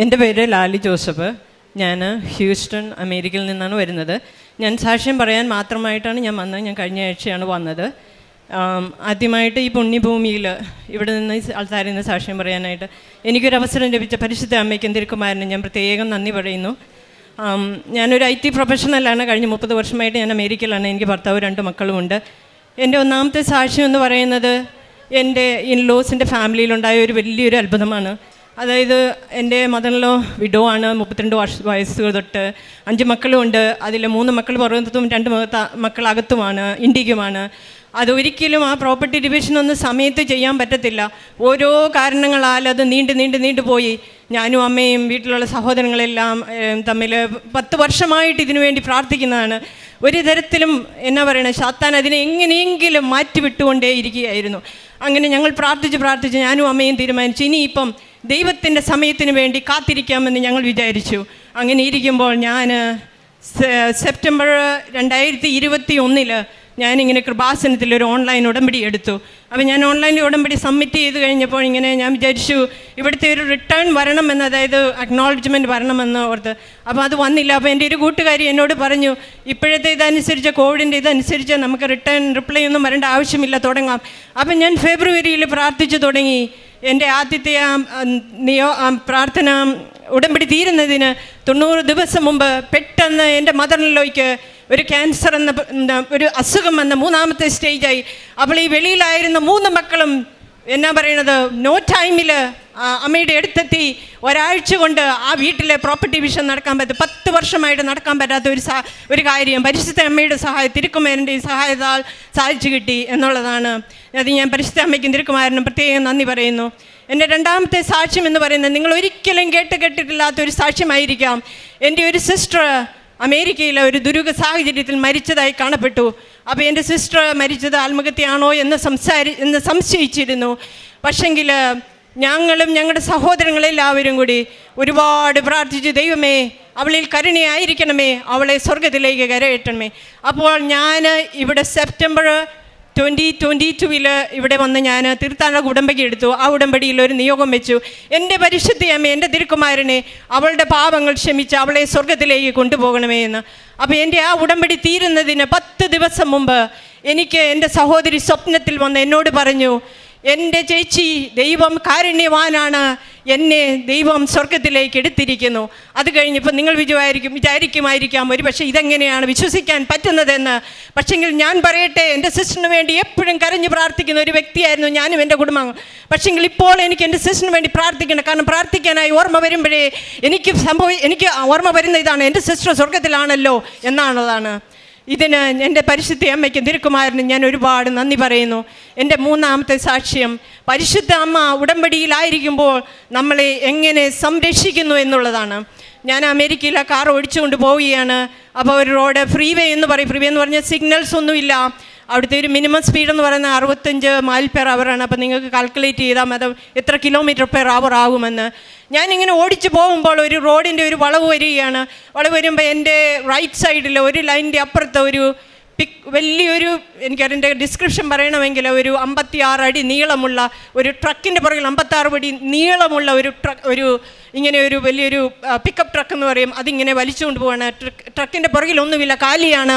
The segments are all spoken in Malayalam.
എന്റെ പേര് ലാലി ജോസഫ്. ഞാൻ ഹ്യൂസ്റ്റൺ അമേരിക്കയിൽ നിന്നാണ് വരുന്നത്. ഞാൻ സാക്ഷ്യം പറയാൻ മാത്രമായിട്ടാണ് ഞാൻ വന്നത്. ഞാൻ കഴിഞ്ഞ ആഴ്ചയാണ് വന്നത്. ആദ്യമായിട്ട് ഈ പുണ്യഭൂമിയിൽ ഇവിടെ നിന്ന് ആൾക്കാരിൽ നിന്ന് സാക്ഷ്യം പറയാനായിട്ട് എനിക്കൊരു അവസരം ലഭിച്ച പരിശുദ്ധ അമ്മയ്ക്കും തിരുക്കുമാരനും ഞാൻ പ്രത്യേകം നന്ദി പറയുന്നു. ഞാനൊരു ഐ ടി പ്രൊഫഷണലാണ്. കഴിഞ്ഞ മുപ്പത് വർഷമായിട്ട് ഞാൻ അമേരിക്കയിലാണ്. എനിക്ക് ഭർത്താവ് രണ്ട് മക്കളുമുണ്ട് എന്റെ ഒന്നാമത്തെ സാക്ഷ്യം എന്ന് പറയുന്നത് എന്റെ ഇൻലോസിന്റെ ഫാമിലിയിലുണ്ടായ ഒരു വലിയൊരു അത്ഭുതമാണ്. അതായത് എന്റെ മദറിലോ വിഡോ ആണ് മുപ്പത്തിരണ്ട് വർഷ വയസ്സ് തൊട്ട് അഞ്ച് മക്കളും ഉണ്ട്. അതിൽ മൂന്ന് മക്കൾ പുറത്തും രണ്ട് മക- മക്കൾ അകത്തുമാണ് ഇന്ത്യക്കുമാണ് അതൊരിക്കലും ആ പ്രോപ്പർട്ടി ഡിവിഷൻ ഒന്നും സമയത്ത് ചെയ്യാൻ പറ്റത്തില്ല. ഓരോ കാരണങ്ങളാൽ അത് നീണ്ടു നീണ്ട് നീണ്ടു പോയി. ഞാനും അമ്മയും വീട്ടിലുള്ള സഹോദരങ്ങളെല്ലാം തമ്മിൽ പത്ത് വർഷമായിട്ട് ഇതിനു വേണ്ടി പ്രാർത്ഥിക്കുന്നതാണ്. ഒരു തരത്തിലും എന്നാ പറയണേ ശാത്താൻ അതിനെ എങ്ങനെയെങ്കിലും മാറ്റി വിട്ടുകൊണ്ടേ ഇരിക്കുകയായിരുന്നു അങ്ങനെ ഞങ്ങൾ പ്രാർത്ഥിച്ച് പ്രാർത്ഥിച്ച് ഞാനും അമ്മയും തീരുമാനിച്ചു. ഇനിയിപ്പം ദൈവത്തിന്റെ സമയത്തിന് വേണ്ടി കാത്തിരിക്കാമെന്ന് ഞങ്ങൾ വിചാരിച്ചു. അങ്ങനെ ഇരിക്കുമ്പോൾ ഞാൻ സെപ്റ്റംബർ രണ്ടായിരത്തി ഇരുപത്തി ഒന്നിൽ ഞാനിങ്ങനെ കൃപാസനത്തിൽ ഒരു ഓൺലൈൻ ഉടമ്പടി എടുത്തു. അപ്പോൾ ഞാൻ ഓൺലൈൻ ഉടമ്പടി സബ്മിറ്റ് ചെയ്ത് കഴിഞ്ഞപ്പോൾ ഇങ്ങനെ ഞാൻ വിചാരിച്ചു ഇവിടുത്തെ ഒരു റിട്ടേൺ വരണമെന്ന് അതായത് അക്നോളജ്മെന്റ് വരണമെന്ന് ഓർത്ത്. അപ്പോൾ അത് വന്നില്ല. അപ്പോൾ എന്റെ ഒരു കൂട്ടുകാരി എന്നോട് പറഞ്ഞു ഇപ്പോഴത്തെ ഇതനുസരിച്ച് കോവിഡിന്റെ ഇതനുസരിച്ച് നമുക്ക് റിട്ടേൺ റിപ്ലൈ ഒന്നും വരേണ്ട ആവശ്യമില്ല തുടങ്ങാം. അപ്പം ഞാൻ ഫെബ്രുവരിയിൽ പ്രാർത്ഥിച്ചു തുടങ്ങി. എന്റെ ആദ്യത്തെ ആ നിയോ പ്രാർത്ഥന ഉടമ്പടി തീരുന്നതിന് തൊണ്ണൂറ് ദിവസം മുമ്പ് പെട്ടെന്ന് എന്റെ മദറിലോയ്ക്ക് ഒരു ക്യാൻസർ എന്ന ഒരു അസുഖം വന്ന മൂന്നാമത്തെ സ്റ്റേജായി. അപ്പോൾ ഈ വെളിയിലായിരുന്ന മൂന്ന് മക്കളും എന്നാ പറയണത് നോ ടൈമിൽ അമ്മയുടെ അടുത്തെത്തി ഒരാഴ്ച കൊണ്ട് ആ വീട്ടിലെ പ്രോപ്പർട്ടി വിഷൻ നടക്കാൻ പറ്റും പത്ത് വർഷമായിട്ട് നടക്കാൻ പറ്റാത്ത ഒരു ഒരു കാര്യം. പരിശുദ്ധ അമ്മയുടെ സഹായം തിരുക്കുമാരന്റെയും സഹായത്താൽ സാധിച്ചു കിട്ടി എന്നുള്ളതാണ്. അത് ഞാൻ പരിശുദ്ധ അമ്മയ്ക്കും തിരുക്കുമാരനും പ്രത്യേകം നന്ദി പറയുന്നു. എന്റെ രണ്ടാമത്തെ സാക്ഷ്യം എന്ന് പറയുന്നത് നിങ്ങൾ ഒരിക്കലും കേട്ട് കേട്ടിട്ടില്ലാത്ത ഒരു സാക്ഷ്യമായിരിക്കാം. എന്റെ ഒരു സിസ്റ്റർ അമേരിക്കയിലെ ഒരു ദുരൂഹ സാഹചര്യത്തിൽ മരിച്ചതായി കാണപ്പെട്ടു. അപ്പോൾ എന്റെ സിസ്റ്റർ മരിച്ചത് ആത്മഹത്യയാണോ എന്ന് സംസാരി എന്ന് സംശയിച്ചിരുന്നു. പക്ഷെങ്കിൽ ഞങ്ങളും ഞങ്ങളുടെ സഹോദരങ്ങളെല്ലാവരും കൂടി ഒരുപാട് പ്രാർത്ഥിച്ചു ദൈവമേ അവളിൽ കരുണയായിരിക്കണമേ അവളെ സ്വർഗത്തിലേക്ക് കരയിട്ടണമേ അപ്പോൾ ഞാൻ ഇവിടെ സെപ്റ്റംബർ ട്വന്റി ട്വന്റി ടുവിൽ ഇവിടെ വന്ന് ഞാൻ തീർത്ഥാടന ഉടമ്പടി എടുത്തു. ആ ഉടമ്പടിയിൽ ഒരു നിയോഗം വെച്ചു. എന്റെ പരിശുദ്ധയമ്മ എന്റെ തിരുക്കുമാരനെ അവളുടെ പാപങ്ങൾ ക്ഷമിച്ച് അവളെ സ്വർഗത്തിലേക്ക് കൊണ്ടുപോകണമേ എന്ന്. അപ്പോൾ എന്റെ ആ ഉടമ്പടി തീരുന്നതിന് പത്ത് ദിവസം മുമ്പ് എനിക്ക് എന്റെ സഹോദരി സ്വപ്നത്തിൽ വന്ന് എന്നോട് പറഞ്ഞു എന്റെ ചേച്ചി ദൈവം കാരുണ്യവാനാണ്. എന്നെ ദൈവം സ്വർഗത്തിലേക്ക് എടുത്തിരിക്കുന്നു. അത് കഴിഞ്ഞപ്പോൾ നിങ്ങൾ വിചാരിക്കും വിചാരിക്കുമായിരിക്കാം. ഒരു പക്ഷേ ഇതെങ്ങനെയാണ് വിശ്വസിക്കാൻ പറ്റുന്നതെന്ന്. പക്ഷെങ്കിൽ ഞാൻ പറയട്ടെ എന്റെ സിസ്റ്ററിന് വേണ്ടി എപ്പോഴും കരഞ്ഞു പ്രാർത്ഥിക്കുന്ന ഒരു വ്യക്തിയായിരുന്നു ഞാനും എന്റെ കുടുംബം. പക്ഷെങ്കിൽ ഇപ്പോൾ എനിക്ക് എന്റെ സിസ്റ്ററിന് വേണ്ടി പ്രാർത്ഥിക്കണം. കാരണം പ്രാർത്ഥിക്കാനായി ഓർമ്മ വരുമ്പോഴേ എനിക്ക് സംഭവം എനിക്ക് ഓർമ്മ വരുന്ന ഇതാണ് എന്റെ സിസ്റ്റർ സ്വർഗത്തിലാണല്ലോ എന്നാണതാണ് ഇതിന് എന്റെ പരിശുദ്ധ അമ്മയ്ക്ക് തിരുക്കുമാരനും ഞാൻ ഒരുപാട് നന്ദി പറയുന്നു. എന്റെ മൂന്നാമത്തെ സാക്ഷ്യം പരിശുദ്ധ അമ്മ ഉടമ്പടിയിലായിരിക്കുമ്പോൾ നമ്മളെ എങ്ങനെ സംരക്ഷിക്കുന്നു എന്നുള്ളതാണ്. ഞാൻ അമേരിക്കയിൽ ആ കാർ ഓടിച്ചുകൊണ്ട് പോവുകയാണ്. അപ്പോൾ ഒരു റോഡ് ഫ്രീ വേ എന്ന് പറയും. ഫ്രീ വേ എന്ന് പറഞ്ഞാൽ സിഗ്നൽസ് ഒന്നുമില്ല. അവിടുത്തെ ഒരു മിനിമം സ്പീഡ് എന്ന് പറയുന്നത് അറുപത്തഞ്ച് മൈൽ പെർ അവറാണ് അപ്പോൾ നിങ്ങൾക്ക് കാൽക്കുലേറ്റ് ചെയ്താൽ മതി എത്ര കിലോമീറ്റർ പെർ അവർ ആകുമെന്ന്. ഞാനിങ്ങനെ ഓടിച്ചു പോകുമ്പോൾ ഒരു റോഡിന്റെ ഒരു വളവ് വരികയാണ്. വളവ് വരുമ്പോൾ എന്റെ റൈറ്റ് സൈഡിൽ ഒരു ലൈനിന്റെ അപ്പുറത്തെ ഒരു പിക് വലിയൊരു എനിക്ക് അതിന്റെ ഡിസ്ക്രിപ്ഷൻ പറയണമെങ്കിൽ ഒരു അമ്പത്തി ആറ് അടി നീളമുള്ള ഒരു ട്രക്കിന്റെ പുറകിൽ അമ്പത്താറ് അടി നീളമുള്ള ഒരു ട്രക്ക് ഒരു ഇങ്ങനെ ഒരു വലിയൊരു പിക്കപ്പ് ട്രക്ക് എന്ന് പറയും. അതിങ്ങനെ വലിച്ചുകൊണ്ട് പോവാണ്. ട്രക്കിന്റെ പുറകിൽ ഒന്നുമില്ല കാലിയാണ്.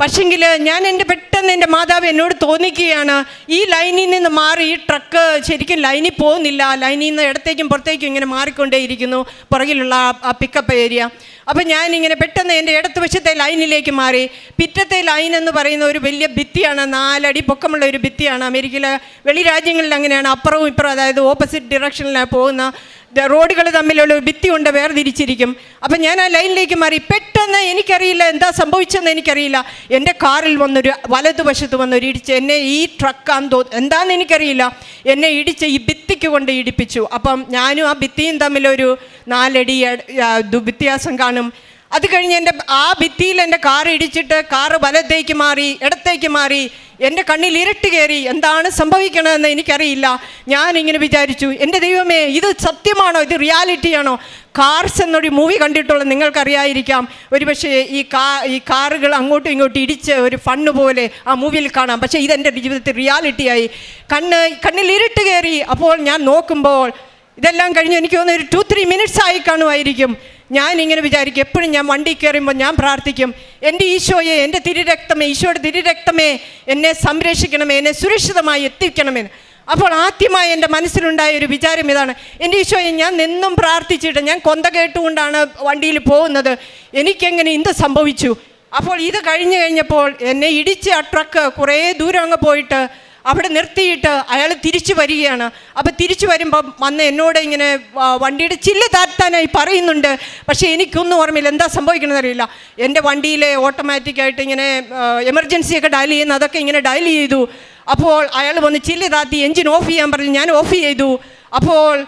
പക്ഷെങ്കിൽ ഞാൻ എന്റെ പെട്ടെന്ന് എന്റെ മാതാവ് എന്നോട് തോന്നിക്കുകയാണ് ഈ ലൈനിൽ നിന്ന് മാറി ഈ ട്രക്ക് ശരിക്കും ലൈനിൽ പോകുന്നില്ല ലൈനിൽ നിന്ന് ഇടത്തേക്കും പുറത്തേക്കും ഇങ്ങനെ മാറിക്കൊണ്ടേയിരിക്കുന്നു പുറകിലുള്ള ആ- പിക്കപ്പ് ഏരിയ അപ്പോൾ ഞാനിങ്ങനെ പെട്ടെന്ന് എന്റെ ഇടത്ത് വശത്തെ ലൈനിലേക്ക് മാറി. പിറ്റത്തെ ലൈൻ എന്ന് പറയുന്ന ഒരു വലിയ ഭിത്തിയാണ് നാലടി പൊക്കമുള്ള ഒരു ഭിത്തിയാണ്. അമേരിക്കയിലെ വെളി രാജ്യങ്ങളിൽ അങ്ങനെയാണ് അപ്പുറവും ഇപ്പുറവും അതായത് ഓപ്പോസിറ്റ് ഡിറക്ഷനിലാണ് പോകുന്ന റോഡുകൾ തമ്മിലുള്ള ഒരു ഭിത്തി കൊണ്ട് വേർതിരിച്ചിരിക്കും. അപ്പം ഞാൻ ആ ലൈനിലേക്ക് മാറി. പെട്ടെന്ന് എനിക്കറിയില്ല എന്താ സംഭവിച്ചതെന്ന് എനിക്കറിയില്ല. എന്റെ കാറിൽ വന്നൊരു വലതുവശത്ത് വന്നൊരു ഇടിച്ച് എന്നെ ഈ ട്രക്കാന്ന് തോ എന്താണെന്ന് എനിക്കറിയില്ല. എന്നെ ഇടിച്ച് ഈ ഭിത്തിക്ക് കൊണ്ട് ഇടിപ്പിച്ചു. അപ്പം ഞാനും ആ ഭിത്തിയും തമ്മിലൊരു നാലടി വ്യത്യാസം കാണും. അത് കഴിഞ്ഞ് എന്റെ ആ ഭിത്തിയിൽ എന്റെ കാർ ഇടിച്ചിട്ട് കാറ് വലത്തേക്ക് മാറി ഇടത്തേക്ക് മാറി എന്റെ കണ്ണിൽ ഇരട്ട് കയറി. എന്താണ് സംഭവിക്കണമെന്ന് എനിക്കറിയില്ല. ഞാൻ ഇങ്ങനെ വിചാരിച്ചു എന്റെ ദൈവമേ ഇത് സത്യമാണോ? ഇത് റിയാലിറ്റിയാണോ? കാർസ് എന്നൊരു മൂവി കണ്ടിട്ടുള്ള നിങ്ങൾക്കറിയായിരിക്കാം. ഒരുപക്ഷെ ഈ കാ ഈ കാറുകൾ അങ്ങോട്ടും ഇങ്ങോട്ടും ഇടിച്ച് ഒരു ഫണ്ണ് പോലെ ആ മൂവിയിൽ കാണാം. പക്ഷേ ഇതെന്റെ ജീവിതത്തിൽ റിയാലിറ്റിയായി. കണ്ണ് കണ്ണിൽ ഇരുട്ട് കയറി. അപ്പോൾ ഞാൻ നോക്കുമ്പോൾ ഇതെല്ലാം കഴിഞ്ഞ് എനിക്ക് തോന്നുന്നു ഒരു ടു ത്രീ മിനിറ്റ്സ് ആയി കാണുമായിരിക്കും. ഞാൻ ഇങ്ങനെ വിചാരിക്കും എപ്പോഴും ഞാൻ വണ്ടി കയറുമ്പോൾ ഞാൻ പ്രാർത്ഥിക്കും എന്റെ ഈശോയെ എന്റെ തിരുരക്തമേ ഈശോയുടെ തിരുരക്തമേ എന്നെ സംരക്ഷിക്കണമേ എന്നെ സുരക്ഷിതമായി എത്തിക്കണമെന്ന് അപ്പോൾ ആദ്യമായി എന്റെ മനസ്സിലുണ്ടായ ഒരു വിചാരം ഇതാണ് എന്റെ ഈശോയെ ഞാൻ നിന്നും പ്രാർത്ഥിച്ചിട്ട് ഞാൻ കൊന്ത കേട്ടുകൊണ്ടാണ് വണ്ടിയിൽ പോകുന്നത് എനിക്കെങ്ങനെ ഇത് സംഭവിച്ചു? അപ്പോൾ ഇത് കഴിഞ്ഞ് കഴിഞ്ഞപ്പോൾ എന്നെ ഇടിച്ച് ആ ട്രക്ക് കുറേ ദൂരം അങ്ങ് പോയിട്ട് അവിടെ നിർത്തിയിട്ട് അയാൾ തിരിച്ചു വരികയാണ്. അപ്പോൾ തിരിച്ചു വരുമ്പം വന്ന് എന്നോട് ഇങ്ങനെ വണ്ടിയുടെ ചില്ല് താഴ്ത്താനായി പറയുന്നുണ്ട്. പക്ഷേ എനിക്കൊന്നും ഓർമ്മയില്ല. എന്താ സംഭവിക്കണമെന്ന് അറിയില്ല. എന്റെ വണ്ടിയിലെ ഓട്ടോമാറ്റിക്കായിട്ട് ഇങ്ങനെ എമർജൻസി ഒക്കെ ഡയൽ ചെയ്യുന്ന അതൊക്കെ ഇങ്ങനെ ഡയൽ ചെയ്തു. അപ്പോൾ അയാൾ വന്ന് ചില്ല് താത്തി എഞ്ചിൻ ഓഫ് ചെയ്യാൻ പറഞ്ഞു. ഞാൻ ഓഫ് ചെയ്തു. അപ്പോൾ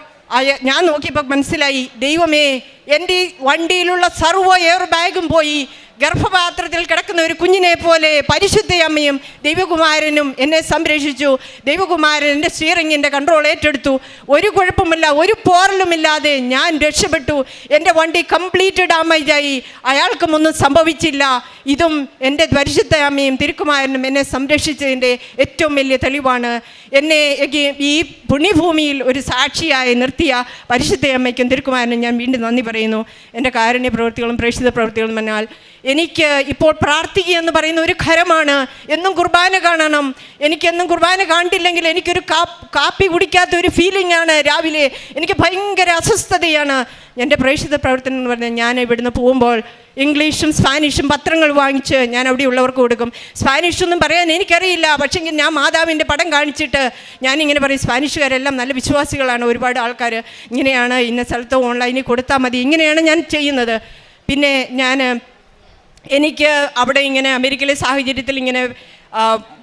ഞാൻ നോക്കിയപ്പോൾ മനസ്സിലായി. ദൈവമേ എന്റെ വണ്ടിയിലുള്ള സർവ എയർ ബാഗും പോയി. ഗർഭപാത്രത്തിൽ കിടക്കുന്ന ഒരു കുഞ്ഞിനെ പോലെ പരിശുദ്ധ അമ്മയും ദൈവകുമാരനും എന്നെ സംരക്ഷിച്ചു. ദൈവകുമാരൻ എന്റെ സ്റ്റിയറിങ്ങിന്റെ കൺട്രോൾ ഏറ്റെടുത്തു. ഒരു കുഴപ്പമില്ല ഒരു പോറലുമില്ലാതെ ഞാൻ രക്ഷപ്പെട്ടു. എന്റെ വണ്ടി കംപ്ലീറ്റ് ഡാമേജായി അയാൾക്കും ഒന്നും സംഭവിച്ചില്ല. ഇതും എന്റെ പരിശുദ്ധ അമ്മയും തിരുക്കുമാരനും എന്നെ സംരക്ഷിച്ചതിന്റെ ഏറ്റവും വലിയ തെളിവാണ്. എന്നെ ഈ പുണ്യഭൂമിയിൽ ഒരു സാക്ഷിയായി നിർത്തിയ പരിശുദ്ധ അമ്മയ്ക്കും തിരുക്കുമാരനും ഞാൻ വീണ്ടും നന്ദി പറയുന്നു. എന്റെ കാരുണ്യ പ്രവൃത്തികളും പ്രേക്ഷിത പ്രവൃത്തികളും എന്നാൽ എനിക്ക് ഇപ്പോൾ പ്രാർത്ഥിക്കുക എന്ന് പറയുന്ന ഒരു ഖരമാണ്. എന്നും കുർബാന കാണണം. എനിക്കെന്നും കുർബാന കണ്ടില്ലെങ്കിൽ എനിക്കൊരു കാപ്പ് കുടിക്കാത്ത ഒരു ഫീലിംഗ് ആണ് രാവിലെ. എനിക്ക് ഭയങ്കര അസ്വസ്ഥതയാണ്. എന്റെ പ്രേക്ഷിത പ്രവർത്തനം എന്ന് പറഞ്ഞാൽ ഞാൻ ഇവിടുന്ന് പോകുമ്പോൾ ഇംഗ്ലീഷും സ്പാനിഷും പത്രങ്ങൾ വാങ്ങിച്ച് ഞാൻ അവിടെ ഉള്ളവർക്ക് കൊടുക്കും. സ്പാനിഷൊന്നും പറയാൻ എനിക്കറിയില്ല. പക്ഷേങ്കിൽ ഞാൻ മാതാവിന്റെ പടം കാണിച്ചിട്ട് ഞാനിങ്ങനെ പറയും സ്പാനിഷുകാരെല്ലാം നല്ല വിശ്വാസികളാണ്. ഒരുപാട് ആൾക്കാർ ഇങ്ങനെയാണ്. ഇന്ന സ്ഥലത്ത് ഓൺലൈനിൽ കൊടുത്താൽ മതി. ഇങ്ങനെയാണ് ഞാൻ ചെയ്യുന്നത്. പിന്നെ ഞാൻ എനിക്ക് അവിടെ ഇങ്ങനെ അമേരിക്കയിലെ സാഹചര്യത്തിൽ ഇങ്ങനെ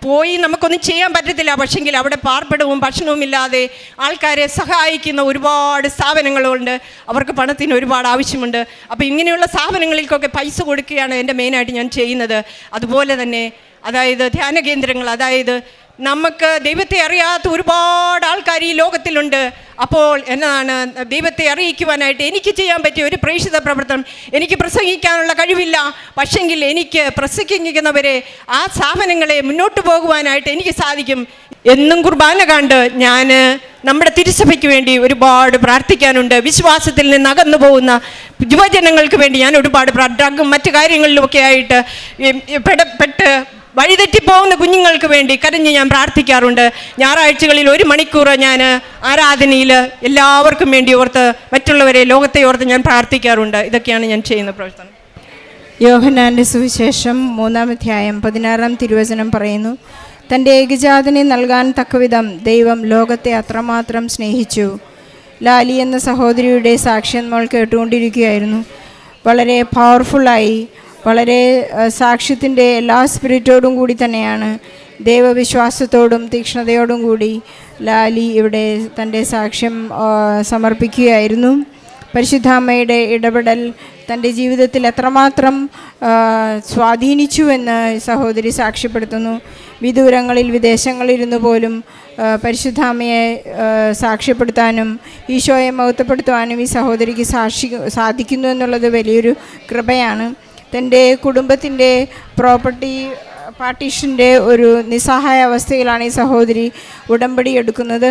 പോയി നമുക്കൊന്നും ചെയ്യാൻ പറ്റത്തില്ല. പക്ഷെങ്കിൽ അവിടെ പാർപ്പിടവും ഭക്ഷണവും ഇല്ലാതെ ആൾക്കാരെ സഹായിക്കുന്ന ഒരുപാട് സ്ഥാപനങ്ങളുണ്ട്. അവർക്ക് പണത്തിന് ഒരുപാട് ആവശ്യമുണ്ട്. അപ്പോൾ ഇങ്ങനെയുള്ള സ്ഥാപനങ്ങളിലേക്കൊക്കെ പൈസ കൊടുക്കുകയാണ് എന്റെ മെയിനായിട്ട് ഞാൻ ചെയ്യുന്നത്. അതുപോലെ തന്നെ അതായത് ധ്യാന കേന്ദ്രങ്ങൾ അതായത് നമുക്ക് ദൈവത്തെ അറിയാത്ത ഒരുപാട് ആൾക്കാർ ഈ ലോകത്തിലുണ്ട്. അപ്പോൾ എന്നതാണ് ദൈവത്തെ അറിയിക്കുവാനായിട്ട് എനിക്ക് ചെയ്യാൻ പറ്റിയ ഒരു പ്രേക്ഷിത പ്രവർത്തനം. എനിക്ക് പ്രസംഗിക്കാനുള്ള കഴിവില്ല. പക്ഷെങ്കിൽ എനിക്ക് പ്രസംഗിക്കുന്നവരെ ആ സ്ഥാപനങ്ങളെ മുന്നോട്ട് പോകുവാനായിട്ട് എനിക്ക് സാധിക്കും. എന്നും കുർബാന കണ്ട് ഞാൻ നമ്മുടെ തിരുസഭയ്ക്ക് വേണ്ടി ഒരുപാട് പ്രാർത്ഥിക്കാനുണ്ട്. വിശ്വാസത്തിൽ നിന്ന് അകന്നു പോകുന്ന യുവജനങ്ങൾക്ക് വേണ്ടി ഞാൻ ഒരുപാട് ഡ്രഗും മറ്റു കാര്യങ്ങളിലുമൊക്കെ ആയിട്ട് പെട്ട് വഴിതെറ്റിപ്പോകുന്ന കുഞ്ഞുങ്ങൾക്ക് വേണ്ടി കരഞ്ഞ് ഞാൻ പ്രാർത്ഥിക്കാറുണ്ട്. ഞായറാഴ്ചകളിൽ ഒരു മണിക്കൂർ ഞാൻ ആരാധനയിൽ എല്ലാവർക്കും വേണ്ടി ഓർത്ത് മറ്റുള്ളവരെ ലോകത്തെ ഓർത്ത് ഞാൻ പ്രാർത്ഥിക്കാറുണ്ട്. ഇതൊക്കെയാണ് ഞാൻ ചെയ്യുന്ന പ്രവർത്തനം. യോഹനാന്റെ സുവിശേഷം മൂന്നാം അധ്യായം പതിനാറാം തിരുവചനം പറയുന്നു. തന്റെ ഏകജാതനെ നൽകാൻ തക്കവിധം ദൈവം ലോകത്തെ അത്രമാത്രം സ്നേഹിച്ചു. ലാലി എന്ന സഹോദരിയുടെ സാക്ഷ്യം നമ്മൾ കേട്ടുകൊണ്ടിരിക്കുകയായിരുന്നു. വളരെ പവർഫുള്ളായി വളരെ സാക്ഷ്യത്തിന്റെ എല്ലാ സ്പിരിറ്റോടും കൂടി തന്നെയാണ് ദൈവവിശ്വാസത്തോടും തീക്ഷ്ണതയോടും കൂടി ലാലി ഇവിടെ തന്റെ സാക്ഷ്യം സമർപ്പിക്കുകയായിരുന്നു. പരിശുദ്ധാമ്മയുടെ ഇടപെടൽ തന്റെ ജീവിതത്തിൽ എത്രമാത്രം സ്വാധീനിച്ചുവെന്ന് സഹോദരി സാക്ഷ്യപ്പെടുത്തുന്നു. വിദൂരങ്ങളിൽ വിദേശങ്ങളിരുന്നു പോലും പരിശുദ്ധാമ്മയെ സാക്ഷ്യപ്പെടുത്താനും ഈശോയെ മഹത്വപ്പെടുത്തുവാനും ഈ സഹോദരിക്ക് സാക്ഷി സാധിക്കുന്നു എന്നുള്ളത് വലിയൊരു കൃപയാണ്. തന്റെ കുടുംബത്തിന്റെ പ്രോപ്പർട്ടി പാർട്ടീഷന്റെ ഒരു നിസ്സഹായ അവസ്ഥയിലാണ് ഈ സഹോദരി ഉടമ്പടി എടുക്കുന്നത്.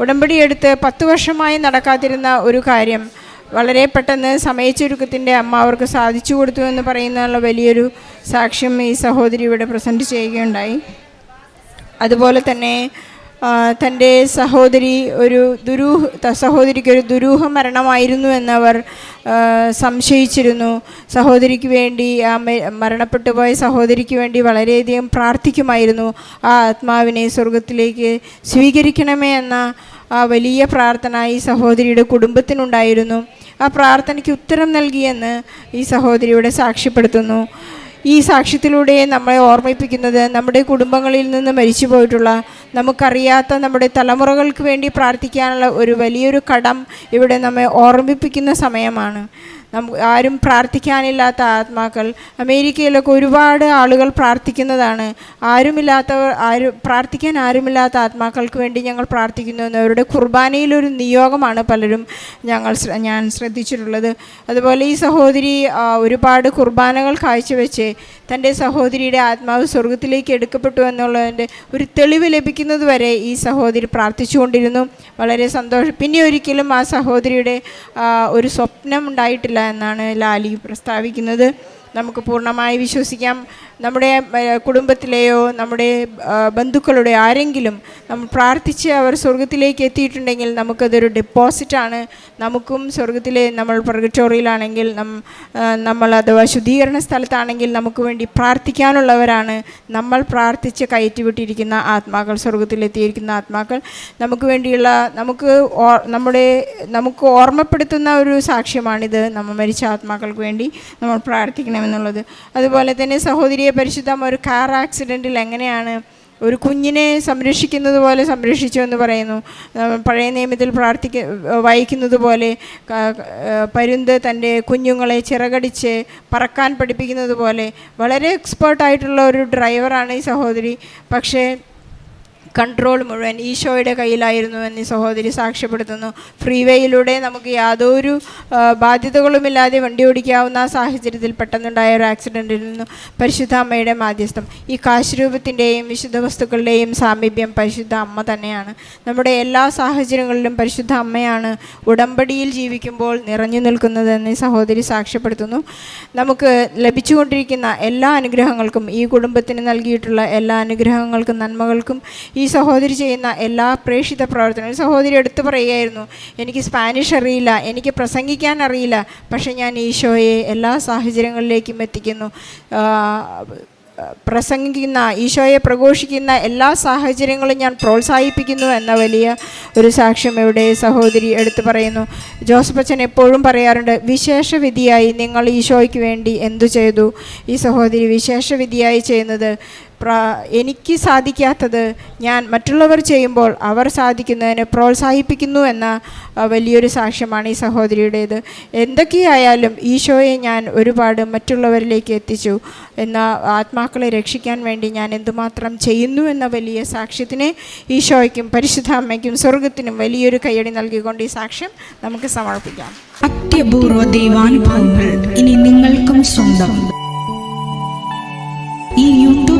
ഉടമ്പടി എടുത്ത് പത്ത് വർഷമായി നടക്കാതിരുന്ന ഒരു കാര്യം വളരെ പെട്ടെന്ന് സമയച്ചുരുക്കത്തിന്റെ അമ്മ അവർക്ക് സാധിച്ചു കൊടുത്തു എന്ന് പറയുന്നുള്ള വലിയൊരു സാക്ഷ്യം ഈ സഹോദരി ഇവിടെ പ്രസന്റ് ചെയ്യുകയുണ്ടായി. അതുപോലെ തന്നെ തന്റെ സഹോദരി ഒരു ദുരൂഹ സഹോദരിക്ക് ഒരു ദുരൂഹ മരണമായിരുന്നു എന്നവർ സംശയിച്ചിരുന്നു. സഹോദരിക്ക് വേണ്ടി ആ മരണപ്പെട്ടു പോയ സഹോദരിക്ക് വേണ്ടി വളരെയധികം പ്രാർത്ഥിക്കുമായിരുന്നു. ആ ആത്മാവിനെ സ്വർഗത്തിലേക്ക് സ്വീകരിക്കണമേ എന്ന ആ വലിയ പ്രാർത്ഥന ഈ സഹോദരിയുടെ കുടുംബത്തിനുണ്ടായിരുന്നു. ആ പ്രാർത്ഥനയ്ക്ക് ഉത്തരം നൽകിയെന്ന് ഈ സഹോദരിയുടെ സാക്ഷ്യപ്പെടുത്തുന്നു. ഈ സാക്ഷ്യത്തിലൂടെ നമ്മളെ ഓർമ്മിപ്പിക്കുന്നത് നമ്മുടെ കുടുംബങ്ങളിൽ നിന്ന് മരിച്ചു പോയിട്ടുള്ള നമുക്കറിയാത്ത നമ്മുടെ തലമുറകൾക്ക് വേണ്ടി പ്രാർത്ഥിക്കാനുള്ള ഒരു വലിയൊരു കടം ഇവിടെ നമ്മെ ഓർമ്മിപ്പിക്കുന്ന സമയമാണ്. നമുക്ക് ആരും പ്രാർത്ഥിക്കാനില്ലാത്ത ആത്മാക്കൾ. അമേരിക്കയിലൊക്കെ ഒരുപാട് ആളുകൾ പ്രാർത്ഥിക്കുന്നതാണ്. ആരുമില്ലാത്തവർ ആരും പ്രാർത്ഥിക്കാൻ ആരുമില്ലാത്ത ആത്മാക്കൾക്ക് വേണ്ടി ഞങ്ങൾ പ്രാർത്ഥിക്കുന്നു എന്നവരുടെ കുർബാനയിലൊരു നിയോഗമാണ് പലരും ഞങ്ങൾ ഞാൻ ശ്രദ്ധിച്ചിട്ടുള്ളത്. അതുപോലെ ഈ സഹോദരി ഒരുപാട് കുർബാനകൾ കാഴ്ചവെച്ച് തന്റെ സഹോദരിയുടെ ആത്മാവ് സ്വർഗത്തിലേക്ക് എടുക്കപ്പെട്ടു എന്നുള്ളതിന്റെ ഒരു തെളിവ് ലഭിക്കുന്നതുവരെ ഈ സഹോദരി പ്രാർത്ഥിച്ചുകൊണ്ടിരുന്നു. വളരെ സന്തോഷം. പിന്നെ ഒരിക്കലും ആ സഹോദരിയുടെ ഒരു സ്വപ്നം ഉണ്ടായിട്ടില്ല എന്നാണ് ലാലി പ്രസ്താവിക്കുന്നത്. നമുക്ക് പൂർണമായി വിശ്വസിക്കാം. നമ്മുടെ കുടുംബത്തിലെയോ നമ്മുടെ ബന്ധുക്കളുടെ ആരെങ്കിലും നമ്മൾ പ്രാർത്ഥിച്ച് അവർ സ്വർഗത്തിലേക്ക് എത്തിയിട്ടുണ്ടെങ്കിൽ നമുക്കതൊരു ഡെപ്പോസിറ്റാണ് നമുക്കും സ്വർഗത്തിലെ നമ്മൾ പ്രഗറ്റോറിയലാണെങ്കിൽ നം നമ്മൾ അഥവാ ശുദ്ധീകരണ സ്ഥലത്താണെങ്കിൽ നമുക്ക് വേണ്ടി പ്രാർത്ഥിക്കാനുള്ളവരാണ്. നമ്മൾ പ്രാർത്ഥിച്ച് കയറ്റിവിട്ടിരിക്കുന്ന ആത്മാക്കൾ സ്വർഗത്തിലെത്തിയിരിക്കുന്ന ആത്മാക്കൾ. നമുക്ക് വേണ്ടിയുള്ള നമുക്ക് നമ്മുടെ നമുക്ക് ഓർമ്മപ്പെടുത്തുന്ന ഒരു സാക്ഷ്യമാണിത്. നമ്മൾ മരിച്ച ആത്മാക്കൾക്ക് വേണ്ടി നമ്മൾ പ്രാർത്ഥിക്കണമെന്നുള്ളത് അതുപോലെ തന്നെ സഹോദരിയെ പരിശുദ്ധം ഒരു കാർ ആക്സിഡന്റിൽ എങ്ങനെയാണ് ഒരു കുഞ്ഞിനെ സംരക്ഷിക്കുന്നത് പോലെ സംരക്ഷിച്ചു എന്ന് പറയുന്നു. പഴയ നിയമത്തിൽ പ്രാർത്ഥിക്ക വായിക്കുന്നത് പോലെ പരുന്ത് തന്റെ കുഞ്ഞുങ്ങളെ ചിറകടിച്ച് പറക്കാൻ പഠിപ്പിക്കുന്നത് പോലെ വളരെ എക്സ്പേർട്ടായിട്ടുള്ള ഒരു ഡ്രൈവറാണ് ഈ സഹോദരി. പക്ഷേ കൺട്രോൾ മുഴുവൻ ഈശോയുടെ കയ്യിലായിരുന്നു എന്ന് സഹോദരി സാക്ഷ്യപ്പെടുത്തുന്നു. ഫ്രീവേയിലൂടെ നമുക്ക് യാതൊരു ബാധ്യതകളുമില്ലാതെ വണ്ടി ഓടിക്കാവുന്ന സാഹചര്യത്തിൽ പെട്ടെന്നുണ്ടായ ഒരു ആക്സിഡന്റിൽ നിന്നും പരിശുദ്ധ അമ്മയുടെ മാധ്യസ്ഥം. ഈ കാശുരൂപത്തിന്റെയും വിശുദ്ധ വസ്തുക്കളുടെയും സാമീപ്യം പരിശുദ്ധ അമ്മ തന്നെയാണ്. നമ്മുടെ എല്ലാ സാഹചര്യങ്ങളിലും പരിശുദ്ധ അമ്മയാണ് ഉടമ്പടിയിൽ ജീവിക്കുമ്പോൾ നിറഞ്ഞു നിൽക്കുന്നതെന്ന് സഹോദരി സാക്ഷ്യപ്പെടുത്തുന്നു. നമുക്ക് ലഭിച്ചുകൊണ്ടിരിക്കുന്ന എല്ലാ അനുഗ്രഹങ്ങൾക്കും ഈ കുടുംബത്തിന് നൽകിയിട്ടുള്ള എല്ലാ അനുഗ്രഹങ്ങൾക്കും നന്മകൾക്കും ഈ സഹോദരി ചെയ്യുന്ന എല്ലാ പ്രേക്ഷിത പ്രവർത്തനങ്ങളും സഹോദരി എടുത്തു പറയുകയായിരുന്നു എനിക്ക് സ്പാനിഷ് അറിയില്ല എനിക്ക് പ്രസംഗിക്കാൻ അറിയില്ല പക്ഷേ ഞാൻ ഈശോയെ എല്ലാ സാഹചര്യങ്ങളിലേക്കും എത്തിക്കുന്നു. പ്രസംഗിക്കുന്ന ഈശോയെ പ്രഘോഷിക്കുന്ന എല്ലാ സാഹചര്യങ്ങളും ഞാൻ പ്രോത്സാഹിപ്പിക്കുന്നു എന്ന വലിയ ഒരു സാക്ഷ്യം ഇവിടെ സഹോദരി എടുത്തു പറയുന്നു. ജോസഫ് അച്ഛൻ എപ്പോഴും പറയാറുണ്ട് വിശേഷവിധിയായി നിങ്ങൾ ഈശോയ്ക്ക് വേണ്ടി എന്തു ചെയ്തു? ഈ സഹോദരി വിശേഷവിധിയായി ചെയ്യുന്നത് എനിക്ക് സാധിക്കാത്തത് ഞാൻ മറ്റുള്ളവർ ചെയ്യുമ്പോൾ അവർ സാധിക്കുന്നതിന് പ്രോത്സാഹിപ്പിക്കുന്നു എന്ന വലിയൊരു സാക്ഷ്യമാണ് ഈ സഹോദരിയുടേത്. എന്തൊക്കെയായാലും ഈശോയെ ഞാൻ ഒരുപാട് മറ്റുള്ളവരിലേക്ക് എത്തിച്ചു എന്ന ആത്മാക്കളെ രക്ഷിക്കാൻ വേണ്ടി ഞാൻ എന്തുമാത്രം ചെയ്യുന്നു എന്ന വലിയ സാക്ഷ്യത്തിന് ഈശോയ്ക്കും പരിശുദ്ധ അമ്മയ്ക്കും സ്വർഗത്തിനും വലിയൊരു കയ്യടി നൽകിക്കൊണ്ട് ഈ സാക്ഷ്യം നമുക്ക് സമർപ്പിക്കാം. അത്യപൂർവ ദൈവാനുഭവങ്ങൾ ഇനി നിങ്ങൾക്കും സ്വന്തം. ഈ